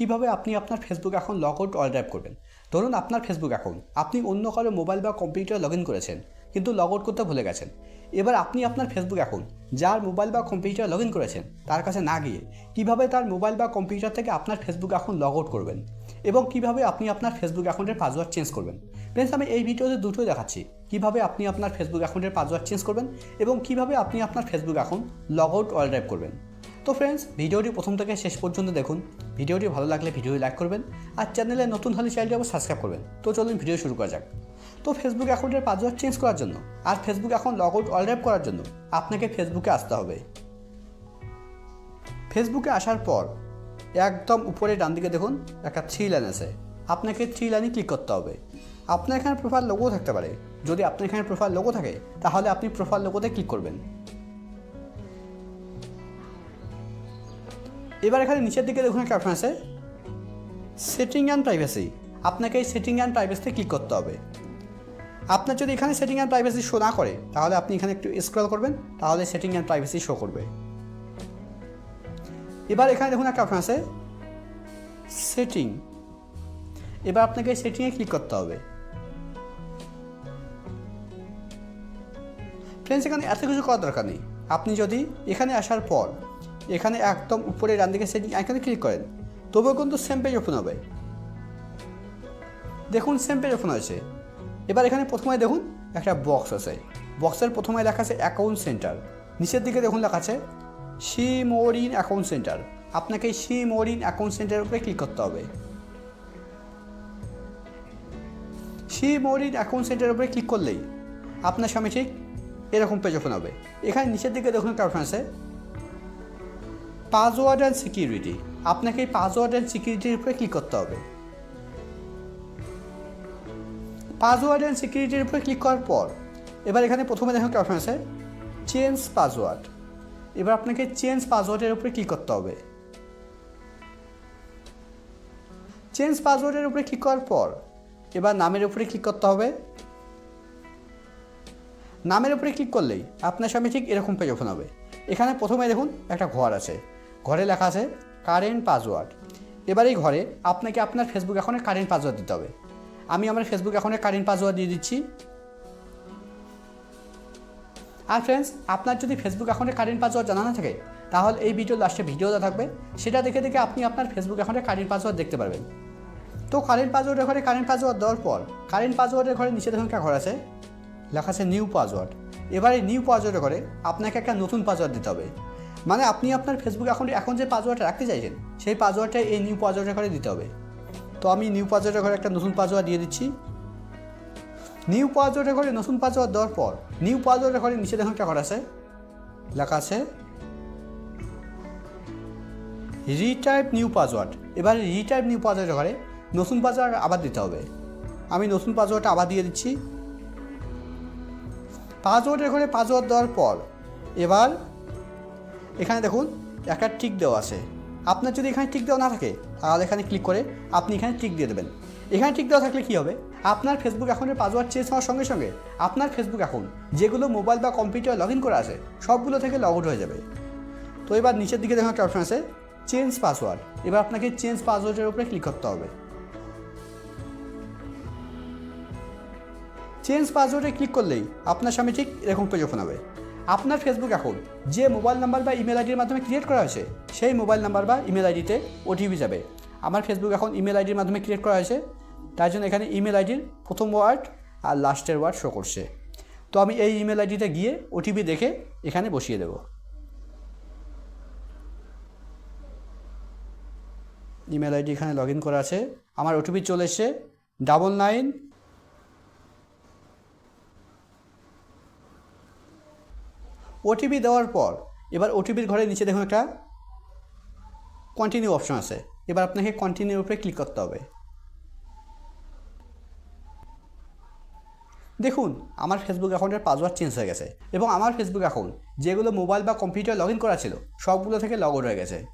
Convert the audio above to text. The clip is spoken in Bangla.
কীভাবে আপনি আপনার Facebook account log out all drive করবেন? ধরুন আপনার ফেসবুক অ্যাকাউন্ট আপনি অন্য কারও মোবাইল বা কম্পিউটার লগ ইন করেছেন, কিন্তু লগ আউট করতে ভুলে গেছেন। এবার আপনি আপনার ফেসবুক অ্যাকাউন্ট যার মোবাইল বা কম্পিউটার লগ ইন করেছেন, তার কাছে না গিয়ে কীভাবে তার মোবাইল বা কম্পিউটার থেকে আপনার ফেসবুক অ্যাকাউন্ট লগ আউট করবেন এবং কীভাবে আপনি আপনার ফেসবুক অ্যাকাউন্টের পাসওয়ার্ড চেঞ্জ করবেন? ফ্রেন্ডস আমি এই ভিডিওতে দুটোই দেখাচ্ছি। কীভাবে আপনি আপনার ফেসবুক অ্যাকাউন্টের পাসওয়ার্ড চেঞ্জ করবেন এবং কীভাবে আপনি আপনার Facebook account log out all drive করবেন? তো ফ্রেন্ডস ভিডিওটি প্রথম থেকে শেষ পর্যন্ত দেখুন। ভিডিওটি ভালো লাগলে ভিডিওটি লাইক করবেন আর চ্যানেলে নতুন হলে চ্যানেলটি আবার সাবস্ক্রাইব করবেন। তো চলুন ভিডিও শুরু করা যাক। তো ফেসবুক অ্যাকাউন্টের পাসওয়ার্ড চেঞ্জ করার জন্য আর Facebook account log out all drive করার জন্য আপনাকে ফেসবুকে আসতে হবে। ফেসবুকে আসার পর একদম উপরে ডান দিকে দেখুন, একটা থ্রি লাইন আছে। আপনাকে থ্রি লাইনে ক্লিক করতে হবে। আপনার এখানে প্রোফাইল লোগো থাকতে পারে। যদি আপনার এখানে প্রোফাইল লোগো থাকে, তাহলে আপনি প্রোফাইল লোগোতে ক্লিক করবেন। এবার এখানে নিচের দিকে দেখুন একটা অপশন আছে। সেটিং অ্যান্ড প্রাইভেসি আপনাকে এই সেটিং অ্যান্ড প্রাইভেসিতে ক্লিক করতে হবে। আপনার যদি এখানে সেটিং অ্যান্ড প্রাইভেসি শো না করে, তাহলে আপনি এখানে একটু স্ক্রল করবেন, তাহলে সেটিং অ্যান্ড প্রাইভেসি শো করবে। এবার এখানে দেখুন একটা অপশন আছে। সেটিং এবার আপনাকে সেটিংয়ে ক্লিক করতে হবে। ফ্রেন্ডস এখানে এত কিছু করার দরকার নেই। আপনি যদি এখানে আসার পর এখানে একদম উপরে ডান দিকে সেটিং এখানে ক্লিক করেন। তবুও কিন্তু সেম পেজ ওপেন হবে। দেখুন সেম পেজ ওপেন হয়েছে। এবার এখানে প্রথমে দেখুন, একটা বক্স আছে। বক্সের প্রথমে লেখা আছে অ্যাকাউন্ট সেন্টার নিচের দিকে দেখুন লেখা আছে see more in account centre আপনাকে সি মোরিন অ্যাকাউন্ট সেন্টারের উপরে ক্লিক করতে হবে। সি মোরিন অ্যাকাউন্ট সেন্টারের উপরে ক্লিক করলেই আপনার সামনে ঠিক এরকম পেজ ওপেন হবে। এখানে নিচের দিকে দেখুন একটা অপশন আছে পাসওয়ার্ড অ্যান্ড সিকিউরিটি। আপনাকে এই পাসওয়ার্ড অ্যান্ড সিকিউরিটির উপরে ক্লিক করতে হবে। পাসওয়ার্ড অ্যান্ড সিকিউরিটির উপরে ক্লিক করার পর, এবার এখানে প্রথমে একটা অপশন আছে। Change password. এবার আপনাকে চেঞ্জ পাসওয়ার্ডের উপরে ক্লিক করতে হবে। চেঞ্জ পাসওয়ার্ডের উপরে ক্লিক করার পর, এবার নামের উপরে ক্লিক করতে হবে। নামের উপরে ক্লিক করলেই আপনার সামনে ঠিক এরকম পেজ ওপেন হবে। এখানে প্রথমে দেখুন একটা ঘর আছে। ঘরে লেখা আছে কারেন্ট পাসওয়ার্ড এবার এই ঘরে আপনাকে আপনার ফেসবুক অ্যাকাউন্টের কারেন্ট পাসওয়ার্ড দিতে হবে। আমি আমার ফেসবুক অ্যাকাউন্টের কারেন্ট পাসওয়ার্ড দিয়ে দিচ্ছি। আর ফ্রেন্ডস আপনার যদি ফেসবুক অ্যাকাউন্টে কারেন্ট পাসওয়ার্ড জানা না থাকে, তাহলে এই ভিডিও লাস্টে ভিডিও দেওয়া থাকবে। সেটা দেখে দেখে আপনি আপনার ফেসবুক অ্যাকাউন্টে কারেন্ট পাসওয়ার্ড দেখতে পারবেন। তো কারেন্ট পাসওয়ার্ডের ঘরে কারেন্ট পাসওয়ার্ড দেওয়ার পর কারেন্ট পাসওয়ার্ডের ঘরে নিচে দেখুন ঘর আছে, লেখা আছে নিউ পাসওয়ার্ড এবার নিউ পাসওয়ার্ডের ঘরে আপনাকে একটা নতুন পাসওয়ার্ড দিতে হবে। মানে আপনি আপনার ফেসবুক অ্যাকাউন্টে এখন যে পাসওয়ার্ডটা রাখতে চাইছেন, সেই পাসওয়ার্ডটা এই নিউ পাসওয়ার্ডের ঘরে দিতে হবে। তো আমি নিউ পাসওয়ার্ডের ঘরে একটা নতুন পাসওয়ার্ড দিয়ে দিচ্ছি। নিউ পাসওয়ার্ডের ঘরে নতুন পাসওয়ার্ড দেওয়ার পর নিউ পাসওয়ার্ডের ঘরে নিচে দেখুন একটা ঘর আছে। লেখা আছে রিটাইপ নিউ পাসওয়ার্ড এবার রিটাইপ নিউ পাসওয়ার্ডের ঘরে নতুন পাসওয়ার্ড আবার দিতে হবে। আমি নতুন পাসওয়ার্ডটা আবার দিয়ে দিচ্ছি। পাসওয়ার্ডের ঘরে পাসওয়ার্ড দেওয়ার পর, এবার এখানে দেখুন, একটা টিক দেওয়া আছে। আপনার যদি এখানে টিক দেওয়া না থাকে, তাহলে এখানে ক্লিক করে আপনি এখানে টিক দিয়ে দেবেন। এখানে টিক দেওয়া থাকলে কী হবে? আপনার ফেসবুক অ্যাকাউন্টের পাসওয়ার্ড চেঞ্জ হওয়ার সঙ্গে সঙ্গে আপনার ফেসবুক অ্যাকাউন্ট যেগুলো মোবাইল বা কম্পিউটার লগ ইন করা আছে, সবগুলো থেকে লগ আউট হয়ে যাবে। তো এবার নিচের দিকে দেখুন একটা অপশন আছে চেঞ্জ পাসওয়ার্ড এবার আপনাকে চেঞ্জ পাসওয়ার্ডের উপরে ক্লিক করতে হবে। চেঞ্জ পাসওয়ার্ডে ক্লিক করলেই আপনার সামনে ঠিক এরকম পেজ ওপেন হবে। আপনার ফেসবুক অ্যাকাউন্ট যে মোবাইল নাম্বার বা ইমেল আইডির মাধ্যমে ক্রিয়েট করা হয়েছে, সেই মোবাইল নাম্বার বা ইমেল আইডিতে ওটিপি যাবে। আমার ফেসবুক এখন ইমেল আইডির মাধ্যমে ক্রিয়েট করা হয়েছে তার জন্য এখানে ইমেল আইডির প্রথম ওয়ার্ড আর লাস্টের ওয়ার্ড শো করছে। তো আমি এই ইমেল আইডিতে গিয়ে ওটিপি দেখে এখানে বসিয়ে দেব। ইমেল আইডি এখানে লগ ইন করা আছে। আমার ওটিপি চলে এসছে ডাবল নাইন ওটিপি দেওয়ার পর, এবার ওটিপির ঘরে নিচে দেখুন একটা কন্টিনিউ অপশন আছে। এবার আপনাকে কন্টিনিউর উপরে ক্লিক করতে হবে। দেখুন, আমার ফেসবুক অ্যাকাউন্টের পাসওয়ার্ড চেঞ্জ হয়ে গেছে এবং আমার ফেসবুক অ্যাকাউন্ট যেগুলো মোবাইল বা কম্পিউটার লগ করা ছিল, সবগুলো থেকে লগ হয়ে গেছে।